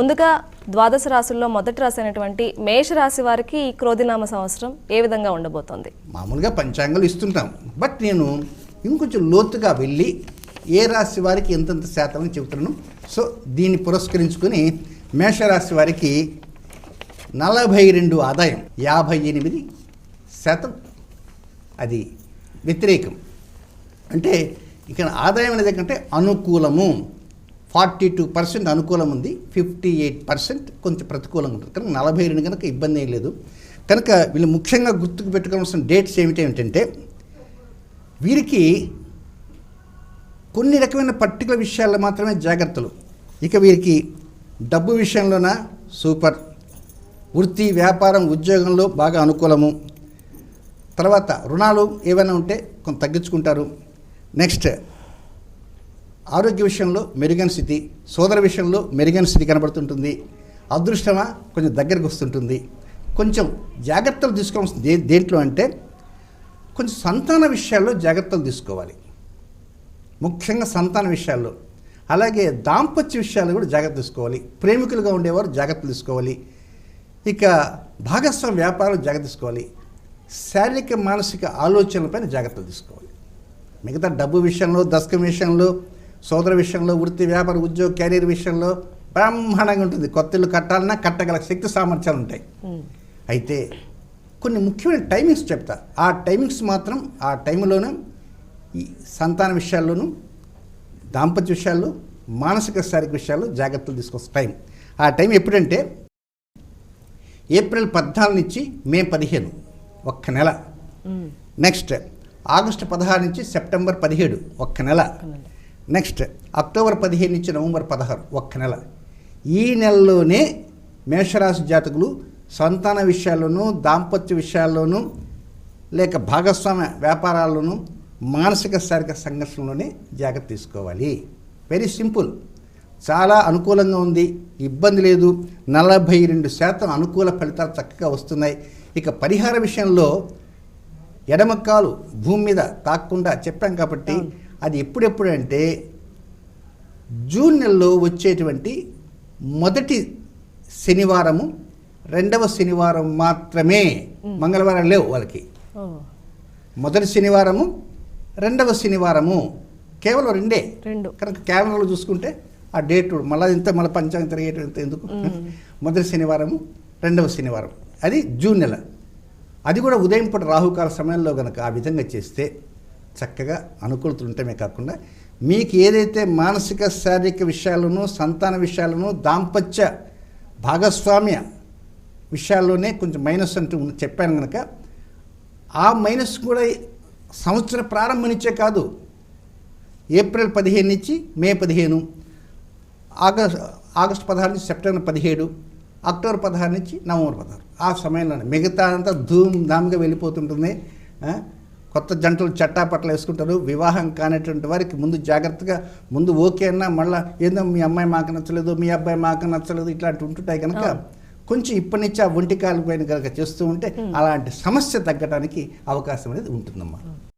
ముందుగా ద్వాదశ రాశుల్లో మొదటి రాశి అయినటువంటి మేష రాశి వారికి ఈ క్రోధినామ సంవత్సరం ఏ విధంగా ఉండబోతోంది? మామూలుగా పంచాంగాలు ఇస్తుంటాం. బట్ నేను ఇంకొంచెం లోతుగా వెళ్ళి ఏ రాశి వారికి ఎంతెంత శాతం అని చెబుతున్నాను. సో దీన్ని పురస్కరించుకొని మేషరాశి వారికి నలభై రెండు ఆదాయం యాభై ఎనిమిది శాతం. అది వ్యతిరేకం. అంటే ఇక్కడ ఆదాయం అనేది ఏంటంటే అనుకూలము. ఫార్టీ టూ పర్సెంట్ అనుకూలం ఉంది. ఫిఫ్టీ ఎయిట్ పర్సెంట్ కొంచెం ప్రతికూలంగా ఉంటుంది. కనుక నలభై రెండు కనుక ఇబ్బంది ఏం లేదు. కనుక వీళ్ళు ముఖ్యంగా గుర్తుకు పెట్టుకోవాల్సిన డేట్స్ ఏమిటి ఏమిటంటే వీరికి కొన్ని రకమైన పర్టికులర్ విషయాల్లో మాత్రమే జాగ్రత్తలు. ఇక వీరికి డబ్బు విషయంలోన? సూపర్. వృత్తి వ్యాపారం ఉద్యోగంలో బాగా అనుకూలము. తర్వాత రుణాలు ఏమైనా ఉంటే కొంత తగ్గించుకుంటారు. నెక్స్ట్ ఆరోగ్య విషయంలో మెరుగైన స్థితి సోదర విషయంలో మెరుగైన స్థితి కనబడుతుంటుంది. అదృష్టమా కొంచెం దగ్గరకు వస్తుంటుంది. కొంచెం జాగ్రత్తలు తీసుకోవాల్సింది దే దేంట్లో అంటే కొంచెం సంతాన విషయాల్లో జాగ్రత్తలు తీసుకోవాలి. ముఖ్యంగా సంతాన విషయాల్లో. అలాగే దాంపత్య విషయాలు కూడా జాగ్రత్త తీసుకోవాలి. ప్రేమికులుగా ఉండేవారు జాగ్రత్తలు తీసుకోవాలి. ఇక భాగస్వామ్య వ్యాపారాలు జాగ్రత్త తీసుకోవాలి. శారీరక మానసిక ఆలోచనలపైన జాగ్రత్తలు తీసుకోవాలి. మిగతా డబ్బు విషయంలో దశకం విషయంలో సోదర విషయంలో వృత్తి వ్యాపార ఉద్యోగ కెరీర్ విషయంలో బ్రహ్మాండంగా ఉంటుంది. కొత్త ఇల్లు కట్టాలన్నా కట్టగల శక్తి సామర్థ్యాలు ఉంటాయి. అయితే కొన్ని ముఖ్యమైన టైమింగ్స్ చెప్తా. ఆ టైమింగ్స్ మాత్రం ఆ టైంలోనే ఈ సంతాన విషయాల్లోనూ దాంపత్య విషయాల్లో మానసిక శారీరక విషయాల్లో జాగ్రత్తలు తీసుకొచ్చే టైం ఆ టైం ఎప్పుడంటే ఏప్రిల్ పద్నాలుగు నుంచి మే పదిహేను ఒక్క నెల. నెక్స్ట్ ఆగస్టు పదహారు నుంచి సెప్టెంబర్ పదిహేడు ఒక్క నెల. నెక్స్ట్ అక్టోబర్ పదిహేను నుంచి నవంబర్ పదహారు ఒక్క నెల. ఈ నెలలోనే మేషరాశి జాతకులు సంతాన విషయాల్లోనూ దాంపత్య విషయాల్లోనూ లేక భాగస్వామ్య వ్యాపారాల్లోనూ మానసిక శారీరక సంఘర్షణలోనే జాగ్రత్త తీసుకోవాలి. వెరీ సింపుల్ చాలా అనుకూలంగా ఉంది. ఇబ్బంది లేదు. నలభై రెండు శాతం అనుకూల ఫలితాలు చక్కగా వస్తున్నాయి. ఇక పరిహార విషయంలో ఎడమక్కాలు భూమి మీద తాకుండా చెప్పాం కాబట్టి అది ఎప్పుడెప్పుడు అంటే జూన్ నెలలో వచ్చేటువంటి మొదటి శనివారము రెండవ శనివారం మాత్రమే మంగళవారం లేవు వాళ్ళకి. మొదటి శనివారము రెండవ శనివారము కేవలం రెండే. రెండు. కనుక క్యాలెండర్లో చూసుకుంటే ఆ డేట్ మళ్ళీ ఇంత మళ్ళీ పంచాంగం తిరిగేట ఎందుకు? మొదటి శనివారము రెండవ శనివారం. అది జూన్ నెల. అది కూడా ఉదయం పూట రాహుకాల సమయంలో కనుక ఆ విధంగా చేస్తే చక్కగా అనుకూలతలు ఉండటమే కాకుండా మీకు ఏదైతే మానసిక శారీరక విషయాలను సంతాన విషయాలను దాంపత్య భాగస్వామ్య విషయాల్లోనే కొంచెం మైనస్ అంటూ చెప్పాను కనుక ఆ మైనస్ కూడా సంవత్సర ప్రారంభం నుంచే కాదు. ఏప్రిల్ పదిహేను నుంచి మే పదిహేను ఆగస్ట్ ఆగస్ట్ పదహారు నుంచి సెప్టెంబర్ పదిహేడు అక్టోబర్ పదహారు నుంచి నవంబర్ పదహారు. ఆ సమయంలోనే మిగతా అంతా ధూమ్ ధామ్గా వెళ్ళిపోతుంటుంది. కొత్త జంటలు చట్టాపట్లు వేసుకుంటారు. వివాహం కానటువంటి వారికి ముందు జాగ్రత్తగా ముందు ఓకే అన్నా మళ్ళీ ఏదో మీ అమ్మాయి మాకు నచ్చలేదు మీ అబ్బాయి మాకు నచ్చలేదు ఇట్లాంటివి ఉంటుంటాయి కనుక కొంచెం ఇప్పటి నుంచి ఆ ఒంటి కాలు పైన కనుక చేస్తూ ఉంటే అలాంటి సమస్య తగ్గడానికి అవకాశం అనేది ఉంటుందమ్మా.